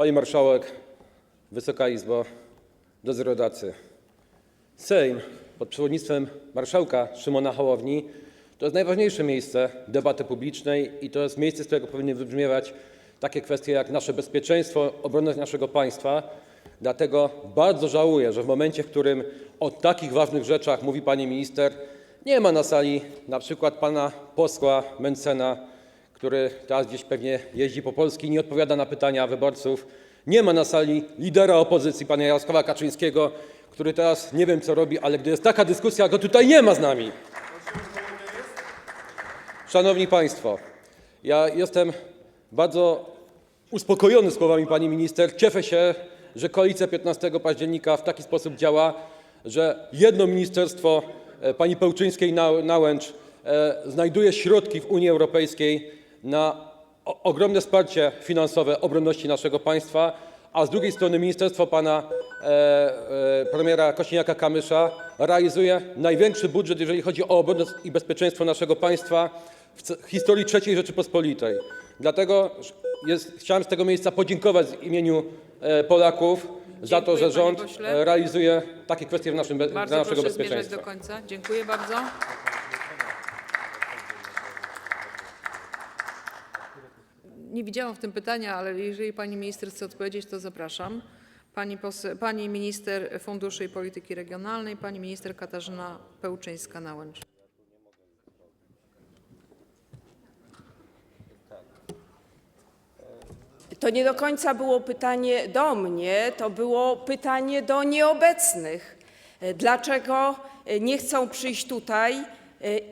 Pani Marszałek, Wysoka Izbo, drodzy rodacy, Sejm pod przewodnictwem marszałka Szymona Hołowni to jest najważniejsze miejsce debaty publicznej i to jest miejsce, z którego powinny wybrzmiewać takie kwestie jak nasze bezpieczeństwo, obronność naszego państwa. Dlatego bardzo żałuję, że w momencie, w którym o takich ważnych rzeczach mówi pani minister, nie ma na sali przykład pana posła Mencena, który teraz gdzieś pewnie jeździ po Polsce i nie odpowiada na pytania wyborców. Nie ma na sali lidera opozycji, pana Jarosława Kaczyńskiego, który teraz nie wiem co robi, ale gdy jest taka dyskusja, go tutaj nie ma z nami. Szanowni Państwo, ja jestem bardzo uspokojony słowami pani minister. Cieszę się, że koalicja 15 października w taki sposób działa, że jedno ministerstwo e, pani Pełczyńskiej-Nałęcz e, znajduje środki w Unii Europejskiej na ogromne wsparcie finansowe obronności naszego państwa, a z drugiej strony ministerstwo pana e, e, premiera Kosiniaka-Kamysza realizuje największy budżet, jeżeli chodzi o obronę i bezpieczeństwo naszego państwa w historii III Rzeczypospolitej. Dlatego chciałem z tego miejsca podziękować w imieniu e, Polaków za to, że rząd realizuje takie kwestie w naszym, be- dla naszego bezpieczeństwa. do końca. Dziękuję bardzo. Nie widziałam w tym pytania, ale jeżeli pani minister chce odpowiedzieć, to zapraszam. Pani, pani minister Funduszy i Polityki Regionalnej, pani minister Katarzyna Pełczyńska-Nałęcz. To nie do końca było pytanie do mnie, to było pytanie do nieobecnych. Dlaczego nie chcą przyjść tutaj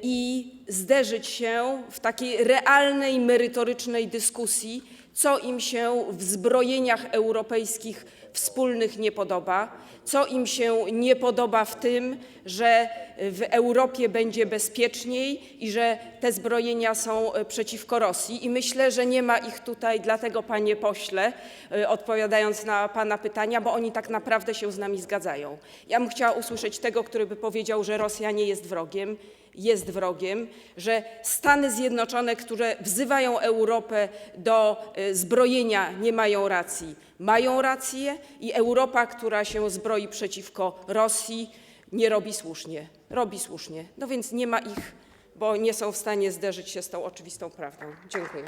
i zderzyć się w takiej realnej, merytorycznej dyskusji, co im się w zbrojeniach europejskich wspólnych nie podoba, co im się nie podoba w tym, że w Europie będzie bezpieczniej i że te zbrojenia są e, przeciwko Rosji. I myślę, że nie ma ich tutaj, dlatego panie pośle, e, odpowiadając na pana pytania, bo oni tak naprawdę się z nami zgadzają. Ja bym chciała usłyszeć tego, który by powiedział, że Rosja nie jest wrogiem, jest wrogiem, że Stany Zjednoczone, które wzywają Europę do e, zbrojenia, nie mają racji. Mają rację i Europa, która się zbroi przeciwko Rosji, nie robi słusznie. Robi słusznie. No więc nie ma ich, bo nie są w stanie zderzyć się z tą oczywistą prawdą. Dziękuję.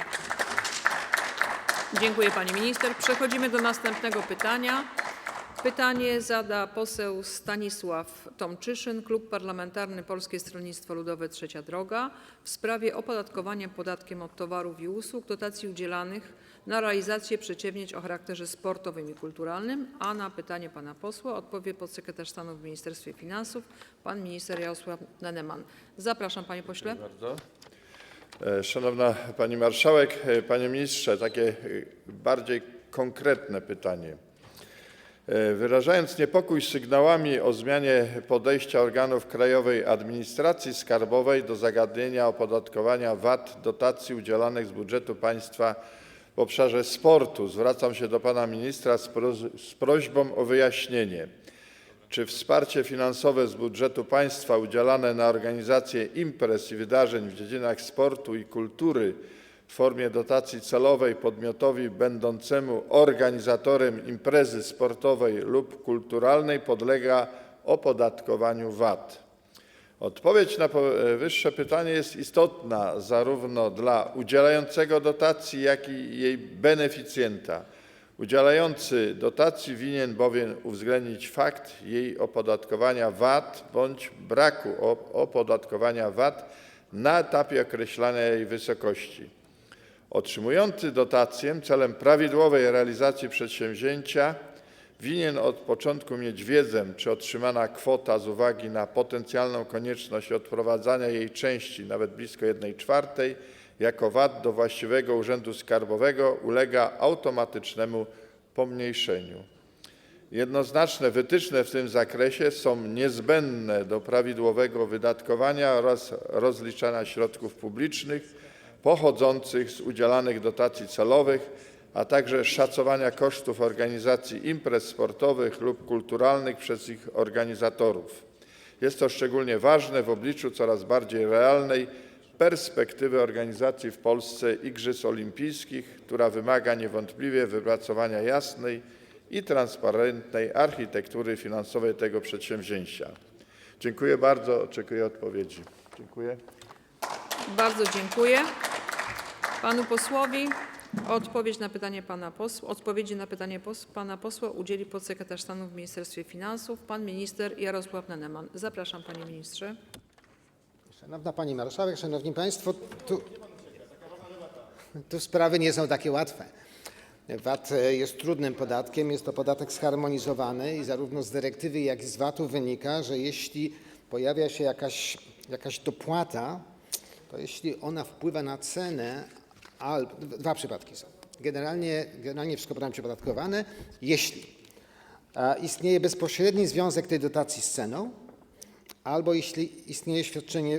Dziękuję pani minister. Przechodzimy do następnego pytania. Pytanie zada poseł Stanisław Tomczyszyn, Klub Parlamentarny Polskie Stronnictwo Ludowe Trzecia Droga w sprawie opodatkowania podatkiem od towarów i usług dotacji udzielanych na realizację przedsięwzięć o charakterze sportowym i kulturalnym, a na pytanie pana posła odpowie podsekretarz stanu w Ministerstwie Finansów, pan minister Jarosław Neneman. Zapraszam panie pośle. E, Szanowna Pani Marszałek, e, Panie Ministrze, takie e, bardziej konkretne pytanie. E, Wyrażając niepokój sygnałami o zmianie podejścia organów Krajowej Administracji Skarbowej do zagadnienia opodatkowania VAT dotacji udzielanych z budżetu państwa w obszarze sportu, zwracam się do Pana Ministra z prośbą o wyjaśnienie. Czy wsparcie finansowe z budżetu państwa udzielane na organizację imprez i wydarzeń w dziedzinach sportu i kultury w formie dotacji celowej podmiotowi będącemu organizatorem imprezy sportowej lub kulturalnej podlega opodatkowaniu VAT? Odpowiedź na powyższe pytanie jest istotna zarówno dla udzielającego dotacji, jak i jej beneficjenta. Udzielający dotacji winien bowiem uwzględnić fakt jej opodatkowania VAT bądź braku op- opodatkowania VAT na etapie określania jej wysokości. Otrzymujący dotację celem prawidłowej realizacji przedsięwzięcia winien od początku mieć wiedzę, czy otrzymana kwota z uwagi na potencjalną konieczność odprowadzania jej części, nawet blisko 1 czwartej, jako VAT do właściwego urzędu skarbowego ulega automatycznemu pomniejszeniu. Jednoznaczne wytyczne w tym zakresie są niezbędne do prawidłowego wydatkowania oraz rozliczania środków publicznych pochodzących z udzielanych dotacji celowych, a także szacowania kosztów organizacji imprez sportowych lub kulturalnych przez ich organizatorów. Jest to szczególnie ważne w obliczu coraz bardziej realnej perspektywy organizacji w Polsce Igrzysk Olimpijskich, która wymaga niewątpliwie wypracowania jasnej i transparentnej architektury finansowej tego przedsięwzięcia. Dziękuję bardzo, oczekuję odpowiedzi. Dziękuję. Bardzo dziękuję panu posłowi. Odpowiedź na pytanie pana posła, odpowiedzi na pytanie pos, pana posła udzieli podsekretarz stanu w Ministerstwie Finansów, pan minister Jarosław Neneman. Zapraszam, panie ministrze. Szanowna Pani Marszałek, Szanowni Państwo, tu, tu sprawy nie są takie łatwe. VAT jest trudnym podatkiem, jest to podatek zharmonizowany i zarówno z dyrektywy, jak i z VAT-u wynika, że jeśli pojawia się jakaś, jakaś dopłata, to jeśli ona wpływa na cenę, al, dwa przypadki są. Generalnie, generalnie wszystko powinno być opodatkowane, jeśli e, istnieje bezpośredni związek tej dotacji z ceną, albo jeśli istnieje świadczenie